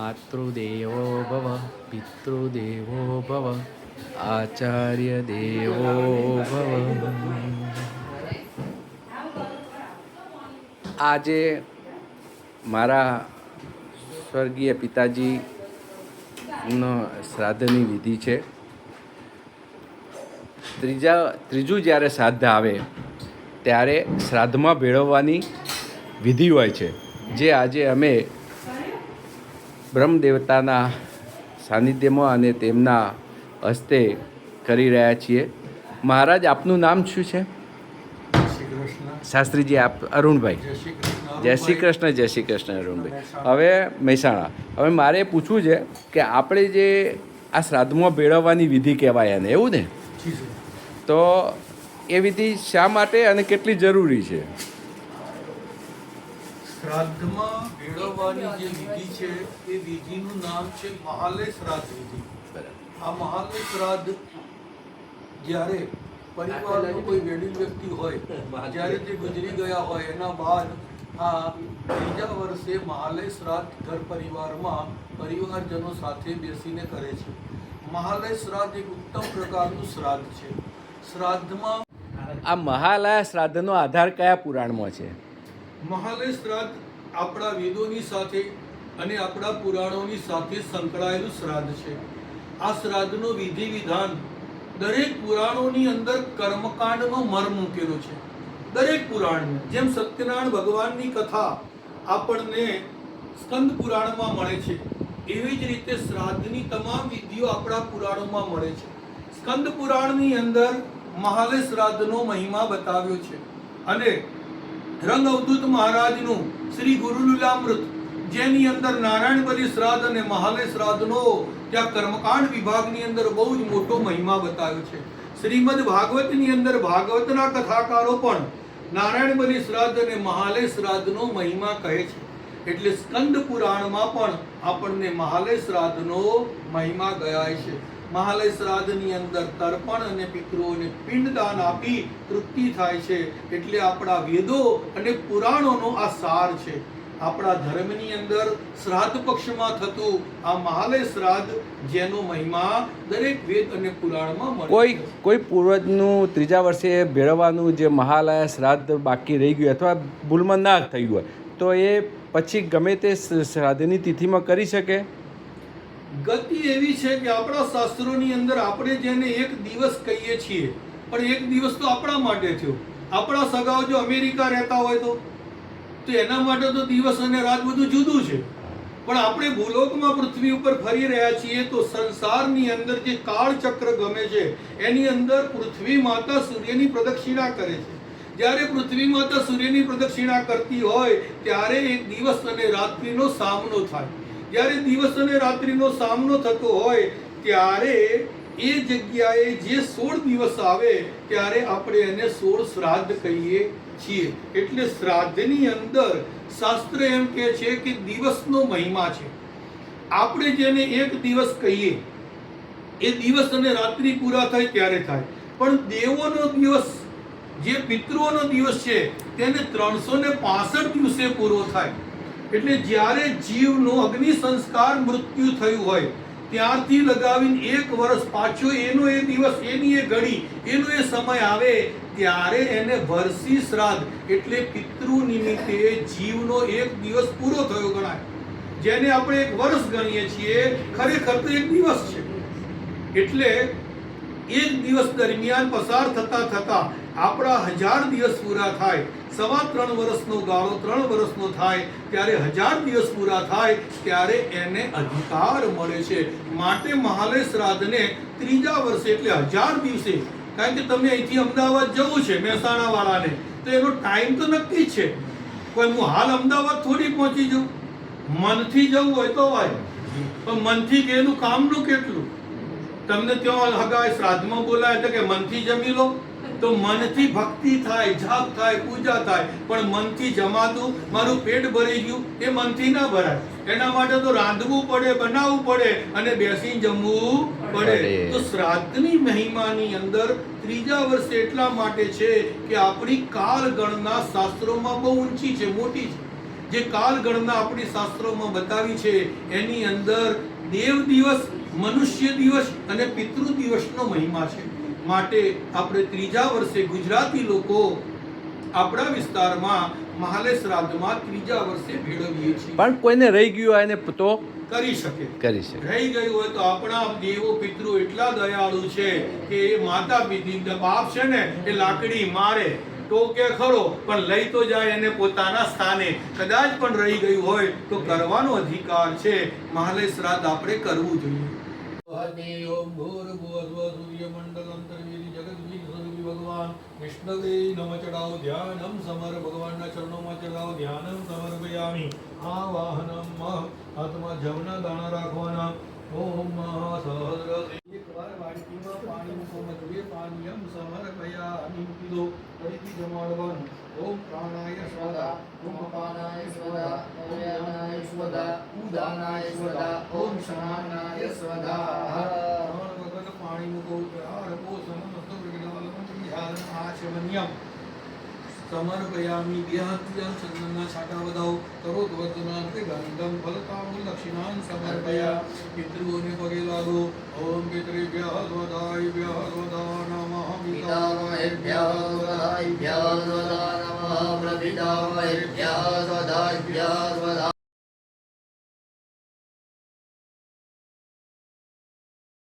માતૃદેવો ભવ પિતૃદેવો ભવ આચાર્ય દેવો ભવ આજે મારા સ્વર્ગીય પિતાજીનો શ્રાદ્ધની વિધિ છે. ત્રીજા, ત્રીજું જ્યારે શ્રાદ્ધ આવે, ત્યારે શ્રાદ્ધમાં ભેળવવાની વિધિ હોય છે. જે આજે અમે બ્રહ્મ દેવતાના સાનિધ્યમાં અને તેમના હસ્તે કરી રહ્યા છીએ. મહારાજ આપનું નામ શું છે? શાસ્ત્રીજી આપ અરુણભાઈ. જય શ્રી કૃષ્ણ જય શ્રી કૃષ્ણ જય શ્રી કૃષ્ણ અરુણભાઈ. હવે મહેસાણા. હવે મારે પૂછવું છે કે આપણે જે આ શ્રાદ્ધમાં ભેળવવાની વિધિ કહેવાય એને એવું ને? તો એ વિધિ શા માટે અને કેટલી જરૂરી છે? શ્રાદ્ધમાં ભેળવવાની જે વિધિ છે. એ વિધિનું નામ છે મહાલય શ્રાદ્ધ વિધિ. આ મહાલય શ્રાદ્ધ જ્યારે પરિવારનો કોઈ વેડિંગ વ્યક્તિ હોય જ્યારે તે ગુજરી ગયા હોય એના બાદ આ ત્રીજા વર્ષે મહાલય શ્રાદ્ધ ઘર પરિવારમાં પરિવારજનો સાથે બેસીને કરે છે. મહાલય શ્રાદ્ધ એક ઉત્તમ પ્રકારનું શ્રાદ્ધ છે. શ્રાદ્ધમાં આ મહાલયા શ્રાદ્ધનો આધાર કયા પુરાણમાં છે? મહાલય શ્રાદ્ધ આપણા વેદોની સાથે અને આપણા પુરાણોની સાથે સંકળાયેલું શ્રાદ્ધ છે. આ શ્રાદ્ધનો વિધિ વિધાન દરેક પુરાણોની અંદર કર્મકાંડનો મર મૂકેલો છે. દરેક પુરાણમાં જેમ સત્યનારાયણ ભગવાનની કથા આપણને સ્કંદ પુરાણમાં મળે છે, એવી જ રીતે શ્રાદ્ધની તમામ વિધિઓ આપણા પુરાણોમાં મળે છે. સ્કંદ પુરાણની અંદર મહાલય શ્રાદ્ધનો મહિમા બતાવ્યો છે. અને રંગ અવધૂત મહારાજનું શ્રી ગુરુલીલામૃત, જેની અંદર નારાયણ બલિ શ્રાદ્ધ અને મહાલય શ્રાદ્ધનો ત્યાં કર્મકાંડ વિભાગની અંદર બહુ જ મોટો મહિમા બતાવ્યો છે. શ્રીમદ ભાગવતની અંદર ભાગવતના કથાકારો પણ નારાયણ બલિ શ્રાદ્ધ અને મહાલય શ્રાદ્ધનો મહિમા કહે છે. એટલે સ્કંદ પુરાણમાં પણ આપણને મહાલય શ્રાદ્ધનો મહિમા ગયા છે. મહાલય શ્રાદ્ધની અંદર તર્પણ અને પિતૃઓને પિંડદાન આપી તૃપ્તિ થાય છે. એટલે આપણા વેદો અને પુરાણોનો આ સાર છે. આપણા ધર્મની અંદર શ્રાદ્ધ પક્ષમાં થતું આ મહાલય શ્રાદ્ધ જેનો મહિમા દરેક વેદ અને પુરાણમાં કોઈ કોઈ પૂર્વજનું ત્રીજા વર્ષે ભેળવવાનું જે મહાલયા શ્રાદ્ધ બાકી રહી ગયું અથવા ભૂલમાં ના થયું હોય તો એ પછી ગમે તે શ્રાદ્ધની તિથિમાં કરી શકે? ગતિ એવી છે કે આપણા શાસ્ત્રોની અંદર આપણે જેને એક દિવસ કહીએ છીએ, પણ એક દિવસ તો આપણા માટે થયો આપણા સગાઓ જો અમેરિકા રહેતા હોય તો? તો એના માટે તો દિવસ અને રાત બધું જુદું છે. પણ આપણે ભૂલોકમાં પૃથ્વી ઉપર ફરી રહ્યા છીએ તો સંસારની અંદર જે કાળચક્ર ગમે છે, એની અંદર પૃથ્વી માતા સૂર્યની પ્રદક્ષિણા કરે છે. જ્યારે પૃથ્વી માતા સૂર્યની પ્રદક્ષિણા કરતી હોય, ત્યારે એક દિવસ અને રાત્રિનો સામનો થાય. જ્યારે દિવસ અને રાત્રિનો સામનો થતો હોય, ત્યારે એ જગ્યાએ જે સોળ દિવસ આવે, ત્યારે આપણે એને સોળ શ્રાદ્ધ કહીએ છીએ. એટલે શ્રાદ્ધની અંદર શાસ્ત્ર એમ કહે છે કે દિવસનો મહિમા છે. આપણે જેને એક દિવસ કહીએ, એ દિવસ અને રાત્રિ પૂરા થાય ત્યારે થાય. પણ દેવોનો દિવસ, જે પિતૃઓનો દિવસ છે, તેને ત્રણસો ને દિવસે પૂરો થાય. એટલે જ્યારે જીવનો અગ્નિ સંસ્કાર મૃત્યુ થયું હોય, ત્યારથી લગાવીને એક વર્ષ પાછો એનો એ દિવસ, એની એ ઘડી, એનો એ સમય આવે, ત્યારે એને વર્ષી શ્રાદ્ધ એટલે પિતૃ નિમિત્તે જીવનો એક દિવસ પૂરો થયો ગણાય. જેને આપણે એક વર્ષ ગણીએ છીએ, ખરેખર તો એક દિવસ છે. એટલે એક દિવસ દરમિયાન પસાર થતા થતા આપણા હજાર દિવસ પૂરા થાય સવા ત્રણ વર્ષનો ગાળો ત્રણ વર્ષનો થાય, ત્યારે હજાર દિવસ પૂરા થાય, ત્યારે એને અધિકાર મળે છે. માટે મહાલય શ્રાદ્ધને ત્રીજા વર્ષે એટલે હજાર દિવસે, કારણ કે તમે અહીંથી અમદાવાદ જવું છે મહેસાણા વાળાને તો એનો ટાઈમ તો નક્કી જ છે. કોઈ હું હાલ અમદાવાદ થોડી પહોંચી જાઉં. મનથી જવું હોય તો હોય. પણ મનથી એનું કામનું કેટલું? તમને ત્યાં હગાય શ્રાદ્ધમાં બોલાય તો કે મનથી જમી લો. તો મનથી ભક્તિ થાય જાપ થાય પૂજા થાય. પણ મનથી જમાતું મારું પેટ ભરી ગયું એ મનથી ના ભરાય. એના માટે તો રાંધવું પડે બનાવવું પડે અને બેસીને જમવું પડે. તો શ્રાદ્ધની મહિમાની અંદર ત્રીજા વર્ષે એટલા માટે છે કે આપણી કાલ ગણના શાસ્ત્રોમાં બહુ ઊંચી છે મોટી છે. જે કાલગણના આપણી શાસ્ત્રોમાં બતાવી છે એની અંદર દેવ દિવસ મનુષ્ય દિવસ અને પિતૃ દિવસનો મહિમા છે. માટે આપણે ત્રીજા વર્ષે ગુજરાતી લોકો આપણા વિસ્તારમાં મહાલે શ્રાદ્ધમાં ત્રીજા વર્ષે ભેળવીએ છીએ. પણ કોઈને રહી ગયું હોય ને તો કરી શકે. કરી શકે. રહી ગયું હોય તો આપણા દેવો પિતૃ એટલા દયાળુ છે કે એ માતા પિતા બાપ છે ને એ લાકડી મારે તો કે ખરો પણ લઈ તો જાય એને પોતાના સ્થાને. કદાચ પણ રહી ગયું હોય તો કરવાનો અધિકાર છે. મહાલય શ્રાદ્ધ આપણે કરવું જોઈએ. ઓમ પ્રાણાય સ્વદા ઓમ પાનાય સ્વદા ઓમ ઉદાનાય સ્વદા ઓમ શમાનાય સ્વદાહ શ્રવણ ભગવત પાણીમુખો ઉપહાર પોષણ મસ્તપ્રજ્ઞાનમ આચમન્યમ સમર્પયામિ દેહત્યં ચંદનના છાંટા વધાવો કરો ધ્વજના ગંધમ ફલતામુલ પિતૃઓને પગે લાગો ઓમ પિતૃભ્યઃ